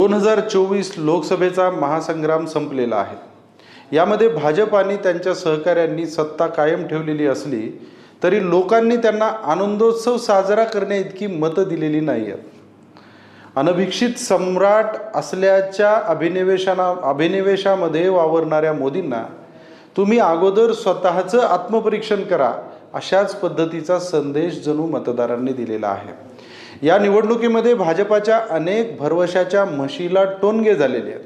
दोन हजार चोवीस लोकसभेचा महासंग्राम संपलेला आहे. यामध्ये भाजप आणि त्यांच्या सहकाऱ्यांनी सत्ता कायम ठेवलेली असली तरी लोकांनी त्यांना आनंदोत्सव साजरा करण्या इतकी मतं दिलेली नाही आहेत अनभिक्षित सम्राट असल्याच्या अभिनिवेशाना अभिनिवेशामध्ये वावरणाऱ्या मोदींना तुम्ही अगोदर स्वतःचं आत्मपरीक्षण करा अशाच पद्धतीचा संदेश जणू मतदारांनी दिलेला आहे. या निवडणुकीमध्ये भाजपाच्या अनेक भरवशाच्या म्हशीला टोनगे झालेले आहेत.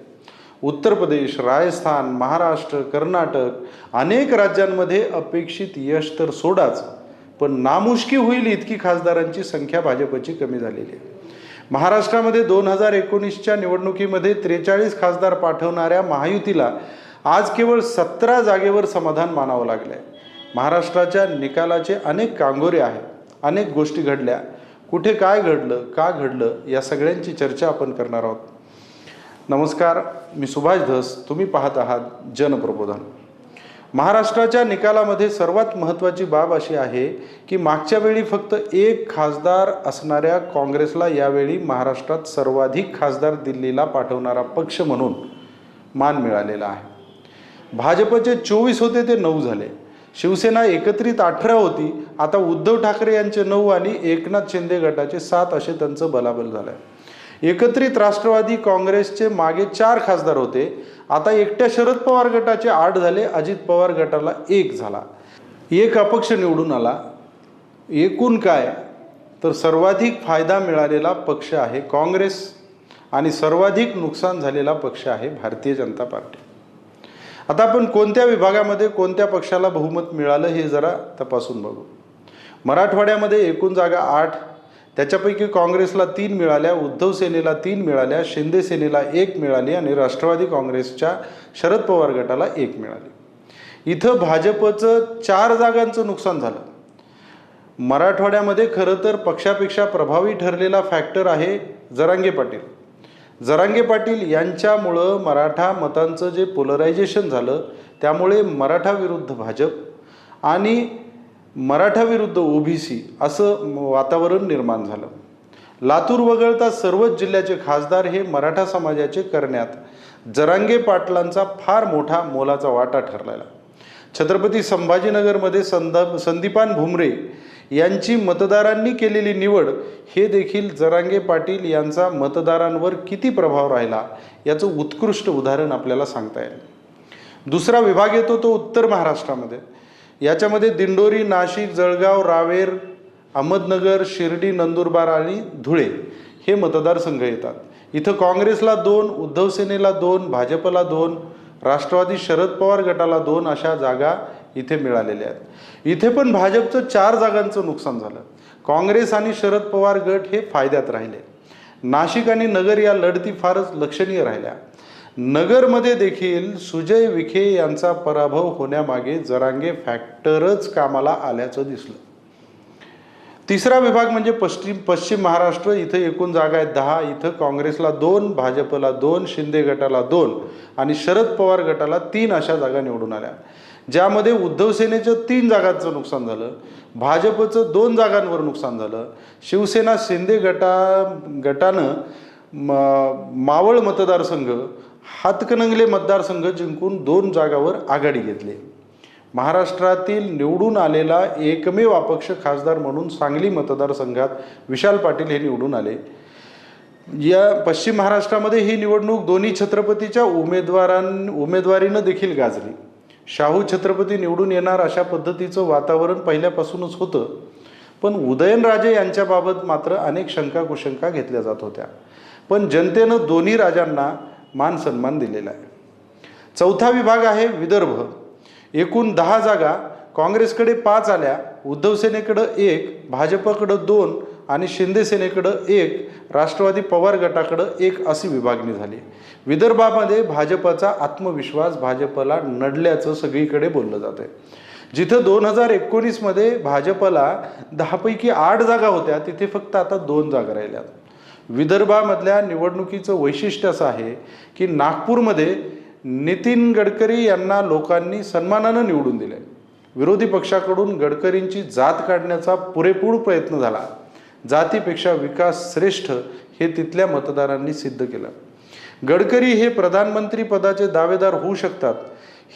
उत्तर प्रदेश राजस्थान महाराष्ट्र कर्नाटक अनेक राज्यांमध्ये अपेक्षित यश तर सोडाच पण नामुष्की होईल इतकी खासदारांची संख्या भाजपची कमी झालेली आहे. महाराष्ट्रामध्ये दोन हजार एकोणीसच्या निवडणुकीमध्ये त्रेचाळीस खासदार पाठवणाऱ्या महायुतीला आज केवळ सतरा जागेवर समाधान मानावं लागलंय. महाराष्ट्राच्या निकालाचे अनेक कांगोरे आहेत अनेक गोष्टी घडल्या. कुठे काय घडलं का घडलं या सगळ्यांची चर्चा आपण करणार आहोत. नमस्कार मी सुभाष धस तुम्ही पाहत आहात जनप्रबोधन. महाराष्ट्राच्या निकालामध्ये सर्वात महत्त्वाची बाब अशी आहे की मागच्या वेळी फक्त एक खासदार असणाऱ्या काँग्रेसला यावेळी महाराष्ट्रात सर्वाधिक खासदार दिल्लीला पाठवणारा पक्ष म्हणून मान मिळालेला आहे. भाजपचे चोवीस होते ते नऊ झाले. शिवसेना एकत्रित अठरा होती. आता उद्धव ठाकरे यांचे नऊ आणि एकनाथ शिंदे गटाचे सात असे त्यांचं बलाबल झालं आहे एकत्रित राष्ट्रवादी काँग्रेसचे मागे चार खासदार होते. आता एकट्या शरद पवार गटाचे आठ झाले अजित पवार गटाला एक झाला. एक अपक्ष निवडून आला. एकूण काय? तर सर्वाधिक फायदा मिळालेला पक्ष आहे काँग्रेस आणि सर्वाधिक नुकसान झालेला पक्ष आहे भारतीय जनता पार्टी. आता आपण कोणत्या विभागामध्ये कोणत्या पक्षाला बहुमत मिळालं हे जरा तपासून बघू. मराठवाड्यामध्ये एकूण जागा आठ त्याच्यापैकी काँग्रेसला तीन मिळाल्या उद्धव सेनेला तीन मिळाल्या शिंदे सेनेला एक मिळाली आणि राष्ट्रवादी काँग्रेसच्या शरद पवार गटाला एक मिळाली. इथं भाजपचं चार जागांचं नुकसान झालं. मराठवाड्यामध्ये खरं तर पक्षापेक्षा प्रभावी ठरलेला फॅक्टर आहे जरांगे पाटील. जरांगे पाटील यांच्यामुळं मराठा मतांचं जे पोलरायझेशन झालं त्यामुळे मराठा विरुद्ध भाजप आणि मराठा विरुद्ध ओबीसी असं वातावरण निर्माण झालं. लातूर वगळता सर्वच जिल्ह्याचे खासदार हे मराठा समाजाचे करण्यात जरांगे पाटलांचा फार मोठा मोलाचा वाटा ठरलेला. छत्रपती संभाजीनगरमध्ये संद संदीपान भुमरे यांची मतदारांनी केलेली निवड हे देखील जरांगे पाटील यांचा मतदारांवर किती प्रभाव राहिला याचं उत्कृष्ट उदाहरण आपल्याला सांगता येईल. दुसरा विभाग येतो तो उत्तर महाराष्ट्रामध्ये. याच्यामध्ये दिंडोरी नाशिक जळगाव रावेर अहमदनगर शिर्डी नंदुरबार आणि धुळे हे मतदारसंघ येतात. इथं काँग्रेसला दोन उद्धव सेनेला दोन भाजपला दोन राष्ट्रवादी शरद पवार गटाला दोन अशा जागा इथे मिळालेले आहेत. इथे पण भाजपचं चार जागांचं नुकसान झालं. काँग्रेस आणि शरद पवार गट हे फायद्यात राहिले. नाशिक आणि नगर या लढती फारच लक्षणीय राहिल्या. नगरमध्ये देखील सुजय विखे यांचा पराभव होण्यामागे जरांगे फॅक्टरच कामाला आल्याचं दिसलं. तिसरा विभाग म्हणजे पश्चिम पश्चिम महाराष्ट्र. इथं एकूण जागा आहेत दहा. इथं काँग्रेसला दोन भाजपला दोन शिंदे गटाला दोन आणि शरद पवार गटाला तीन अशा जागा निवडून आल्या. ज्यामध्ये उद्धव सेनेचं तीन जागांचं नुकसान झालं भाजपचं दोन जागांवर नुकसान झालं शिवसेना शिंदे गटा गटानं म मावळ मतदारसंघ हातकणंगले मतदारसंघ जिंकून दोन जागावर आघाडी घेतली. महाराष्ट्रातील निवडून आलेला एकमेव अपक्ष खासदार म्हणून सांगली मतदारसंघात विशाल पाटील हे निवडून आले. या पश्चिम महाराष्ट्रामध्ये ही निवडणूक दोन्ही छत्रपतीच्या उमेदवारां उमेदवारीनं देखील गाजली. शाहू छत्रपती निवडून येणार अशा पद्धतीचं वातावरण पहिल्यापासूनच होतं. पण उदयनराजे यांच्याबाबत मात्र अनेक शंका कुशंका घेतल्या जात होत्या. पण जनतेनं दोन्ही राजांना मान सन्मान दिलेला आहे. चौथा विभाग आहे विदर्भ. एकूण दहा जागा काँग्रेसकडे पाच आल्या. उद्धव सेनेकडं एक भाजपकडं दोन आणि शिंदे सेनेकडं एक राष्ट्रवादी पवार गटाकडं एक अशी विभागणी झाली. विदर्भामध्ये भाजपचा आत्मविश्वास भाजपला नडल्याचं सगळीकडे बोललं जातं आहे जिथं दोन हजार एकोणीसमध्ये भाजपला दहापैकी आठ जागा होत्या तिथे फक्त आता दोन जागा राहिल्यात. विदर्भामधल्या निवडणुकीचं वैशिष्ट्य असं आहे की नागपूरमध्ये नितीन गडकरी यांना लोकांनी सन्मानानं निवडून दिले विरोधी पक्षाकडून गडकरींची जात काढण्याचा पुरेपूर प्रयत्न झाला. जातीपेक्षा विकास श्रेष्ठ हे तिथल्या मतदारांनी सिद्ध केलं. गडकरी हे प्रधानमंत्री पदाचे दावेदार होऊ शकतात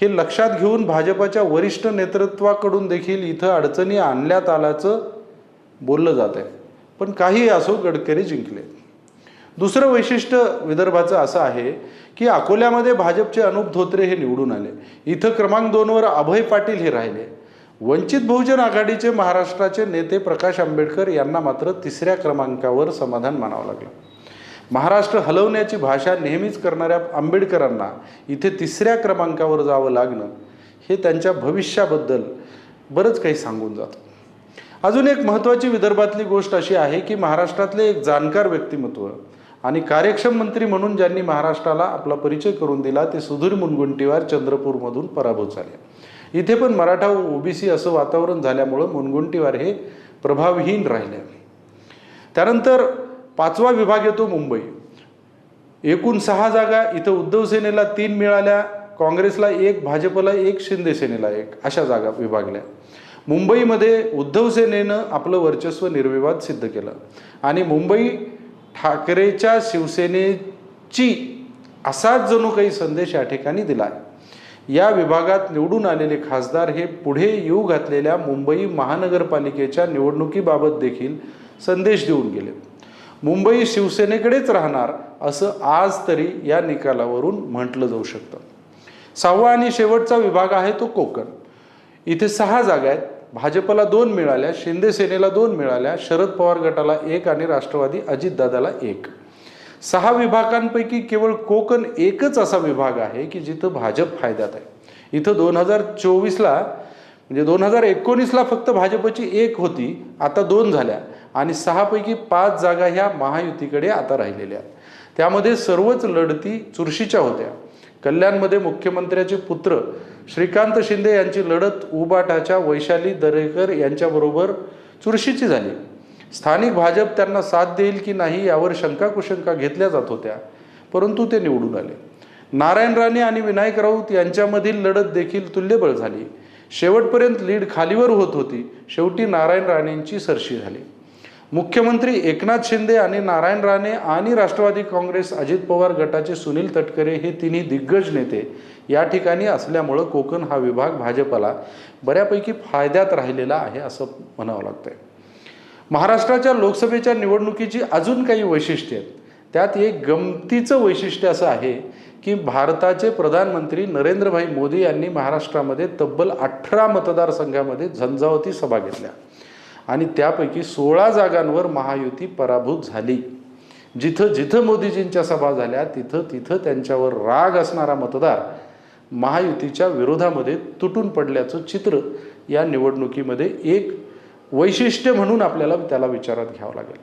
हे लक्षात घेऊन भाजपाच्या वरिष्ठ नेतृत्वाकडून देखील इथं अडचणी आणण्यात आल्याचं बोललं जात आहे. पण काही असो गडकरी जिंकले. दुसरं वैशिष्ट्य विदर्भाचं असं आहे की अकोल्यामध्ये भाजपचे अनुप धोत्रे हे निवडून आले. इथं क्रमांक दोनवर अभय पाटील हे राहिले. वंचित बहुजन आघाडीचे महाराष्ट्राचे नेते प्रकाश आंबेडकर यांना मात्र तिसऱ्या क्रमांकावर समाधान मानावं लागलं. महाराष्ट्र हलवण्याची भाषा नेहमीच करणाऱ्या आंबेडकरांना इथे तिसऱ्या क्रमांकावर जावं लागणं हे त्यांच्या भविष्याबद्दल बरंच काही सांगून जातं. अजून एक महत्त्वाची विदर्भातली गोष्ट अशी आहे की महाराष्ट्रातले एक जाणकार व्यक्तिमत्व आणि कार्यक्षम मंत्री म्हणून ज्यांनी महाराष्ट्राला आपला परिचय करून दिला ते सुधीर मुनगुंटीवार चंद्रपूरमधून पराभूत झाले. इथे पण मराठा ओबीसी असं वातावरण झाल्यामुळं मुनगुंटीवार हे प्रभावहीन राहिले. त्यानंतर पाचवा विभाग येतो मुंबई. एकूण सहा जागा इथं उद्धव सेनेला तीन मिळाल्या काँग्रेसला एक भाजपला एक शिंदे सेनेला एक अशा जागा विभागल्या. मुंबईमध्ये उद्धव सेनेनं आपलं वर्चस्व निर्विवाद सिद्ध केलं. आणि मुंबई ठाकरेच्या शिवसेनेची असाच जणू काही संदेश या ठिकाणी दिला आहे या विभागात निवडून आलेले खासदार हे पुढे येऊ घातलेल्या मुंबई महानगरपालिकेच्या निवडणुकीबाबत देखील संदेश देऊन गेले. मुंबई शिवसेनेकडेच राहणार असं आज तरी या निकालावरून म्हटलं जाऊ शकतं. सहावा आणि शेवटचा विभाग आहे तो कोकण. इथे सहा जागा आहेत. भाजपला दोन मिळाल्या शिंदे सेनेला दोन मिळाल्या शरद पवार गटाला एक आणि राष्ट्रवादी अजितदादाला एक. सहा विभागांपैकी केवळ कोकण एकच असा विभाग आहे की जिथं भाजप फायद्यात आहे. इथं दोन हजार चोवीसला म्हणजे दोन हजार एकोणीसला फक्त भाजपची एक होती आता दोन झाल्या. आणि सहापैकी पाच जागा ह्या महायुतीकडे आता राहिलेल्या आहेत. त्यामध्ये सर्वच लढती चुरशीच्या होत्या. कल्याणमध्ये मुख्यमंत्र्याचे पुत्र श्रीकांत शिंदे यांची लढत उबाटाच्या वैशाली दरेकर यांच्याबरोबर चुरशीची झाली. स्थानिक भाजप त्यांना साथ देईल की नाही यावर शंका कुशंका घेतल्या जात होत्या परंतु ते निवडून आले. नारायण राणे आणि विनायक राऊत यांच्यामधील लढत देखील तुल्यबळ झाली. शेवटपर्यंत लीड खालीवर होत होती. शेवटी नारायण राणेंची सरशी झाली. मुख्यमंत्री एकनाथ शिंदे आणि नारायण राणे आणि राष्ट्रवादी काँग्रेस अजित पवार गटाचे सुनील तटकरे हे तिन्ही दिग्गज नेते या ठिकाणी असल्यामुळं कोकण हा विभाग भाजपला बऱ्यापैकी फायद्यात राहिलेला आहे असं म्हणावं लागतंय. महाराष्ट्राच्या लोकसभेच्या निवडणुकीची अजून काही वैशिष्ट्ये आहेत. त्यात एक गमतीचं वैशिष्ट्य असं आहे की भारताचे प्रधानमंत्री नरेंद्रभाई मोदी यांनी महाराष्ट्रामध्ये तब्बल अठरा मतदारसंघामध्ये झंझावती सभा घेतल्या. आणि त्यापैकी सोळा जागांवर महायुती पराभूत झाली. जिथं जिथं मोदीजींच्या सभा झाल्या तिथं तिथं त्यांच्यावर राग असणारा मतदार महायुतीच्या विरोधामध्ये तुटून पडल्याचं चित्र या निवडणुकीमध्ये एक वैशिष्ट्य म्हणून आपल्याला त्याला विचारात घ्यावं लागेल.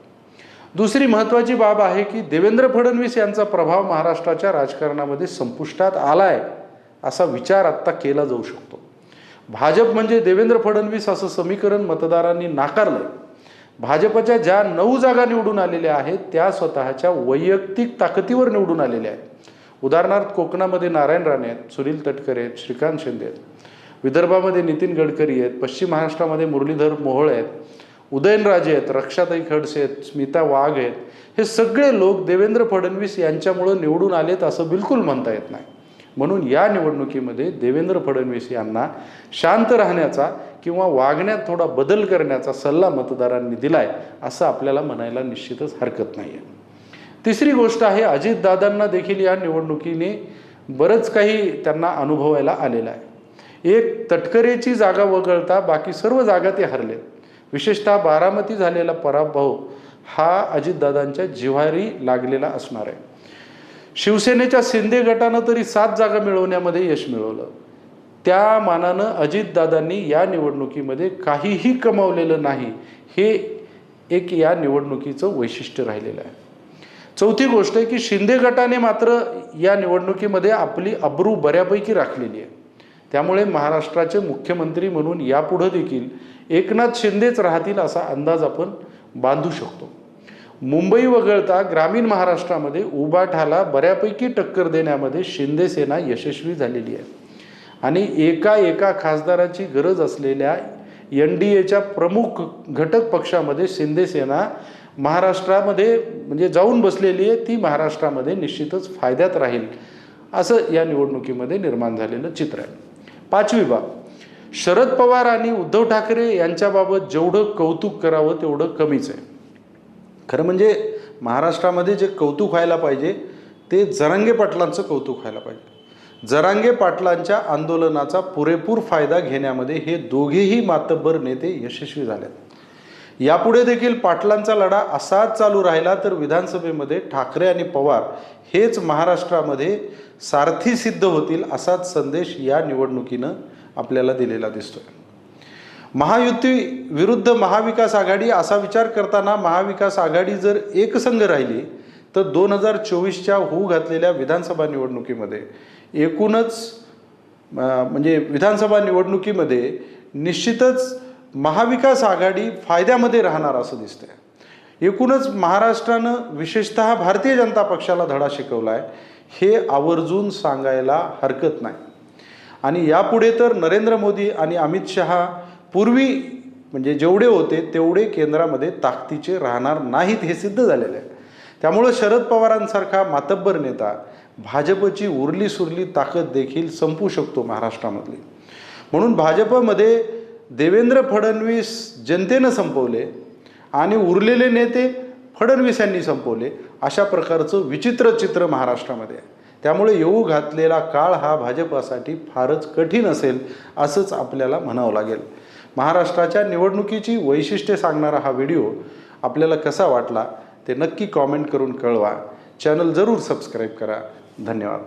दुसरी महत्त्वाची बाब आहे की देवेंद्र फडणवीस यांचा प्रभाव महाराष्ट्राच्या राजकारणामध्ये संपुष्टात आला आहे असा विचार आत्ता केला जाऊ शकतो. भाजप म्हणजे देवेंद्र फडणवीस असं समीकरण मतदारांनी नाकारलं आहे भाजपच्या ज्या नऊ जागा निवडून आलेल्या आहेत त्या स्वतःच्या वैयक्तिक ताकदीवर निवडून आलेल्या आहेत. उदाहरणार्थ कोकणामध्ये नारायण राणे आहेत सुनील तटकरे आहेत श्रीकांत शिंदे आहेत. विदर्भामध्ये नितीन गडकरी आहेत पश्चिम महाराष्ट्रामध्ये मुरलीधर मोहोळ आहेत उदयनराजे आहेत रक्षाताई खडसे आहेत स्मिता वाघ आहेत हे सगळे लोक देवेंद्र फडणवीस यांच्यामुळं निवडून आलेत असं बिलकुल म्हणता येत नाही. म्हणून या निवडणुकीमध्ये देवेंद्र फडणवीस यांना शांत राहण्याचा किंवा वागण्यात थोडा बदल करण्याचा सल्ला मतदारांनी दिलाय असं आपल्याला म्हणायला निश्चितच हरकत नाही आहे तिसरी गोष्ट आहे अजितदादांना देखील या निवडणुकीने बरंच काही त्यांना अनुभवायला आलेलं आहे. एक तटकरेची जागा वगळता बाकी सर्व जागा ते हरलेत विशेषतः बारामती झालेला पराभव हा अजितदादांच्या जिव्हारी लागलेला असणार आहे. शिवसेनेच्या शिंदे गटानं तरी सात जागा मिळवण्यामध्ये यश मिळवलं. त्या मानानं अजितदादांनी या निवडणुकीमध्ये काहीही कमावलेलं नाही हे एक या निवडणुकीचं वैशिष्ट्य राहिलेलं आहे. चौथी गोष्ट आहे की शिंदे गटाने मात्र या निवडणुकीमध्ये आपली अब्रू बऱ्यापैकी राखलेली आहे. त्यामुळे महाराष्ट्राचे मुख्यमंत्री म्हणून यापुढं देखील एकनाथ शिंदेच राहतील असा अंदाज आपण बांधू शकतो. मुंबई वगळता ग्रामीण महाराष्ट्रामध्ये उबाठाला बऱ्यापैकी टक्कर देण्यामध्ये शिंदे सेना यशस्वी झालेली आहे. आणि एका एका खासदाराची गरज असलेल्या एन डी एच्या प्रमुख घटक पक्षामध्ये शिंदे सेना महाराष्ट्रामध्ये म्हणजे जाऊन बसलेली आहे ती महाराष्ट्रामध्ये निश्चितच फायद्यात राहील असं या निवडणुकीमध्ये निर्माण झालेलं चित्र आहे. पाचवी बाब. शरद पवार आणि उद्धव ठाकरे यांच्याबाबत जेवढं कौतुक करावं तेवढं कमीच आहे. खरं म्हणजे महाराष्ट्रामध्ये जे कौतुक व्हायला पाहिजे ते जरांगे पाटलांचं कौतुक व्हायला पाहिजे. जरांगे पाटलांच्या आंदोलनाचा पुरेपूर फायदा घेण्यामध्ये हे दोघेही मातब्बर नेते यशस्वी झालेत. यापुढे देखील पाटलांचा लढा असाच चालू राहिला तर विधानसभेमध्ये ठाकरे आणि पवार हेच महाराष्ट्रामध्ये सारथी सिद्ध होतील असाच संदेश या निवडणुकीनं आपल्याला दिलेला दिसतोय. महायुती विरुद्ध महाविकास आघाडी असा विचार करताना महाविकास आघाडी जर एकसंघ राहिली तर दोन हजार चोवीसच्या होऊ घातलेल्या विधानसभा निवडणुकीमध्ये एकूणच म्हणजे विधानसभा निवडणुकीमध्ये निश्चितच महाविकास आघाडी फायद्यामध्ये राहणार असं दिसतंय. एकूणच महाराष्ट्रानं विशेषतः भारतीय जनता पक्षाला धडा शिकवला आहे हे आवर्जून सांगायला हरकत नाही. आणि यापुढे तर नरेंद्र मोदी आणि अमित शहा पूर्वी म्हणजे जेवढे होते तेवढे केंद्रामध्ये ताकदीचे राहणार नाहीत हे सिद्ध झालेलं आहे. त्यामुळं शरद पवारांसारखा मातब्बर नेता भाजपची उरली सुरली ताकद देखील संपू शकतो महाराष्ट्रामधली. म्हणून भाजपमध्ये देवेंद्र फडणवीस जनतेनं संपवले आणि उरलेले नेते फडणवीस यांनी संपवले अशा प्रकारचं विचित्र चित्र महाराष्ट्रामध्ये आहे. त्यामुळे येऊ घातलेला काळ हा भाजपासाठी फारच कठीण असेल असंच आपल्याला म्हणावं लागेल. महाराष्ट्राच्या निवडणुकीची वैशिष्ट्ये सांगणारा हा व्हिडिओ आपल्याला कसा वाटला ते नक्की कॉमेंट करून कळवा. चॅनल जरूर सबस्क्राईब करा. धन्यवाद.